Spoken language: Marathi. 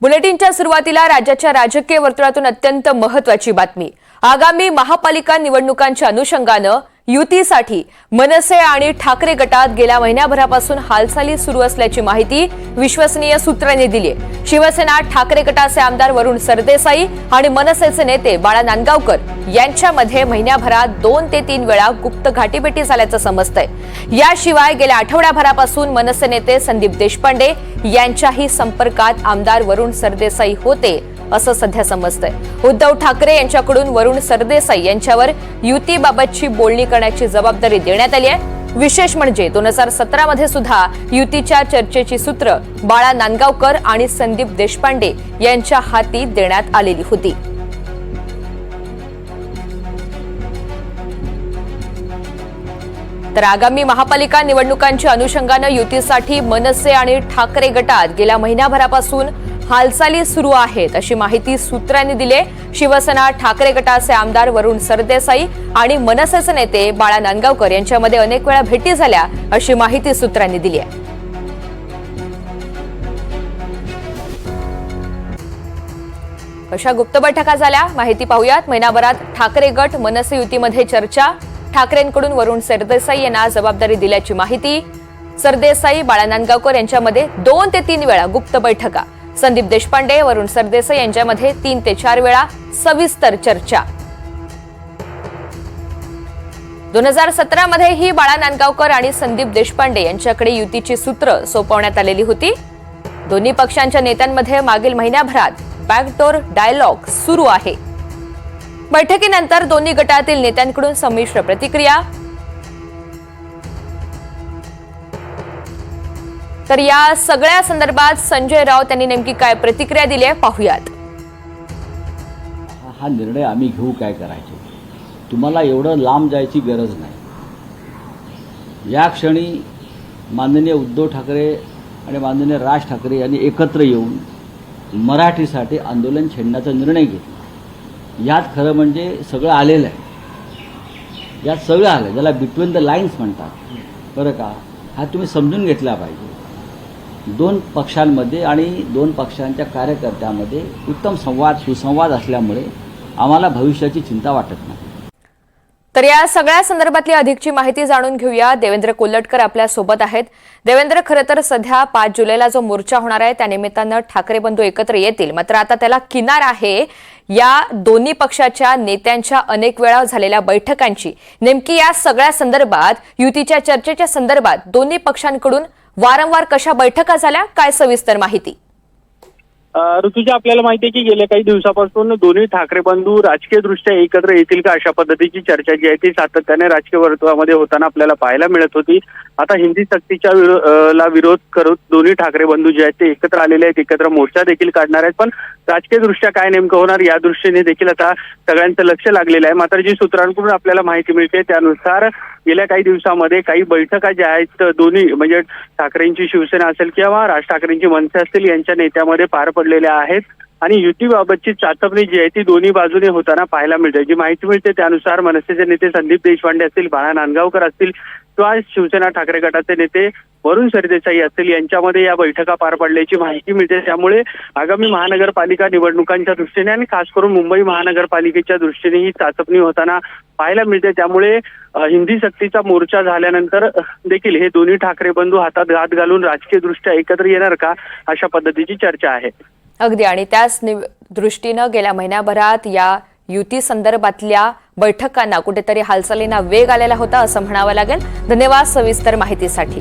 बुलेटिनच्या सुरुवातीला राज्याच्या राजकीय वर्तुळातून अत्यंत महत्वाची बातमी. आगामी महापालिका निवडणुकांच्या अनुषंगानं युतीसाठी मनसे आणि ठाकरे गटात गेल्या महिन्याभरापासून हालचाली सुरू असल्याची माहिती विश्वसनीय सूत्रांनी दिली आहे शिवसेना ठाकरे गटाचे आमदार वरुण सरदेसाई आणि मनसेचे नेते बाळा नांदगावकर यांच्यामध्ये महिन्याभरात दोन ते तीन वेळा गुप्त घाटीभेटी झाल्याचं समजतंय. याशिवाय गेल्या आठवड्याभरापासून मनसे नेते संदीप देशपांडे यांच्याही संपर्कात आमदार वरुण सरदेसाई होते. असं सध्या समजतंय. उद्धव ठाकरे यांच्याकडून वरुण सरदेसाई यांच्यावर युतीबाबतची बोलणी करण्याची जबाबदारी देण्यात आली आहे. विशेष म्हणजे दोन हजार सतरा मध्ये सुद्धा युतीच्या चर्चेची सूत्र बाळा नांदगावकर आणि संदीप देशपांडे यांच्या हाती देण्यात आलेली होती. तर आगामी महापालिका निवडणुकांच्या अनुषंगानं युतीसाठी मनसे आणि ठाकरे गटात गेल्या महिन्याभरापासून हालचाली सुरू आहेत अशी माहिती सूत्रांनी दिली शिवसेना ठाकरे गटाचे आमदार वरुण सरदेसाई आणि मनसेचे नेते बाळा नांदगावकर यांच्यामध्ये अनेक वेळा भेटी झाल्या अशी माहिती सूत्रांनी दिली आहे. अशा गुप्त बैठका झाल्या. माहिती पाहूयात. महिनाभरात ठाकरे गट मनसे युतीमध्ये चर्चा. ठाकरेंकडून वरुण सरदेसाई यांना जबाबदारी दिल्याची माहिती. सरदेसाई बाळा नांदगावकर यांच्यामध्ये दोन ते तीन वेळा गुप्त बैठका. संदीप देशपांडे वरुण सरदेसाई यांच्यामध्ये तीन ते चार वेळा सविस्तर चर्चा. दोन हजार सतरा मध्ये ही बाळा नांदगावकर आणि संदीप देशपांडे यांच्याकडे युतीची सूत्र सोपवण्यात आलेली होती. दोन्ही पक्षांच्या नेत्यांमध्ये मागील महिन्याभरात बॅकडोर डायलॉग सुरू आहे. बैठकीनंतर दोन्ही गटातील नेत्यांकडून संमिश्र प्रतिक्रिया तर या सगळ्या संदर्भात संजय राऊत यांनी नेमकी काय प्रतिक्रिया दिली आहे पाहूयात. हा- निर्णय आम्ही घेऊ काय करायचे? तुम्हाला एवढं लांब जायची गरज नाही. या क्षणी माननीय उद्धव ठाकरे आणि माननीय राज ठाकरे यांनी एकत्र येऊन मराठीसाठी आंदोलन छेडण्याचा निर्णय घेतला. यात खरं म्हणजे सगळं आलेलं आहे. यात सगळं आलं ज्याला बिटवीन द लाईन्स म्हणतात. बरं का? हा तुम्ही समजून घेतला पाहिजे. दोन पक्षांमध्ये आणि दोन पक्षांच्या कार्यकर्त्यामध्ये उत्तम संवाद सुसंवाद असल्यामुळे आम्हाला भविष्याची चिंता वाटत नाही. तर या सगळ्या संदर्भातली अधिकची माहिती जाणून घेऊया. देवेंद्र कोल्हटकर आपल्यासोबत आहेत. देवेंद्र खरं तर सध्या पाच जुलैला जो मोर्चा होणार आहे त्यानिमित्तानं ठाकरे बंधू एकत्र येतील. मात्र आता त्याला किनार आहे या दोन्ही पक्षाच्या नेत्यांच्या अनेक वेळा झालेल्या बैठकांची. नेमकी या सगळ्या संदर्भात युतीच्या चर्चेच्या संदर्भात दोन्ही पक्षांकडून वारंवार कशा बैठका झाल्या काय सविस्तर माहिती? ऋतुजा आपल्याला माहिती आहे की गेल्या काही दिवसापासून दोन्ही ठाकरे बंधू राजकीय दृष्ट्या एकत्र येतील का अशा पद्धतीची चर्चा जी आहे ती सातत्याने राजकीय वर्तुळामध्ये होताना आपल्याला पाहायला मिळत होती. आता हिंदी सक्तीच्या ला विरोध करत दोन्ही ठाकरे बंधू जे आहेत ते एकत्र आलेले आहेत एकत्र मोर्चा देखील काढणार आहेत. पण राजकीय दृष्ट्या काय नेमकं होणार या दृष्टीने देखील आता सगळ्यांचं लक्ष लागलेलं आहे. मात्र जी सूत्रांकडून आपल्याला माहिती मिळते. त्यानुसार गेल्या काही दिवसामध्ये काही बैठका ज्या आहेत दोन्ही म्हणजे ठाकरेंची शिवसेना असेल किंवा राज ठाकरेंची मनसे असतील यांच्या नेत्यामध्ये पार पडलेल्या आहेत. आणि युतीबाबतची चाचपणी जी आहे ती दोन्ही बाजूने होताना पाहायला मिळते. जी माहिती मिळते त्यानुसार मनसेचे नेते संदीप देशपांडे असतील बाळा नांदगावकर असतील किंवा शिवसेना ठाकरे गटाचे नेते वरुण सरदेसाई असतील यांच्यामध्ये या बैठका पार पडल्याची माहिती मिळते. त्यामुळे आगामी महानगरपालिका निवडणुकांच्या दृष्टीने आणि खास करून मुंबई महानगरपालिकेच्या दृष्टीने ही चाचपणी होताना पाहायला मिळते. त्यामुळे हिंदी सक्तीचा मोर्चा झाल्यानंतर देखील हे दोन्ही ठाकरे बंधू हातात हात घालून राजकीय दृष्ट्या एकत्र येणार का अशा पद्धतीची चर्चा आहे. अगदी. आणि त्याच दृष्टीनं गेल्या महिन्याभरात या युती संदर्भातल्या बैठकांना कुठेतरी हालचालींना वेग आलेला होता असं म्हणावं लागेल. धन्यवाद सविस्तर माहितीसाठी.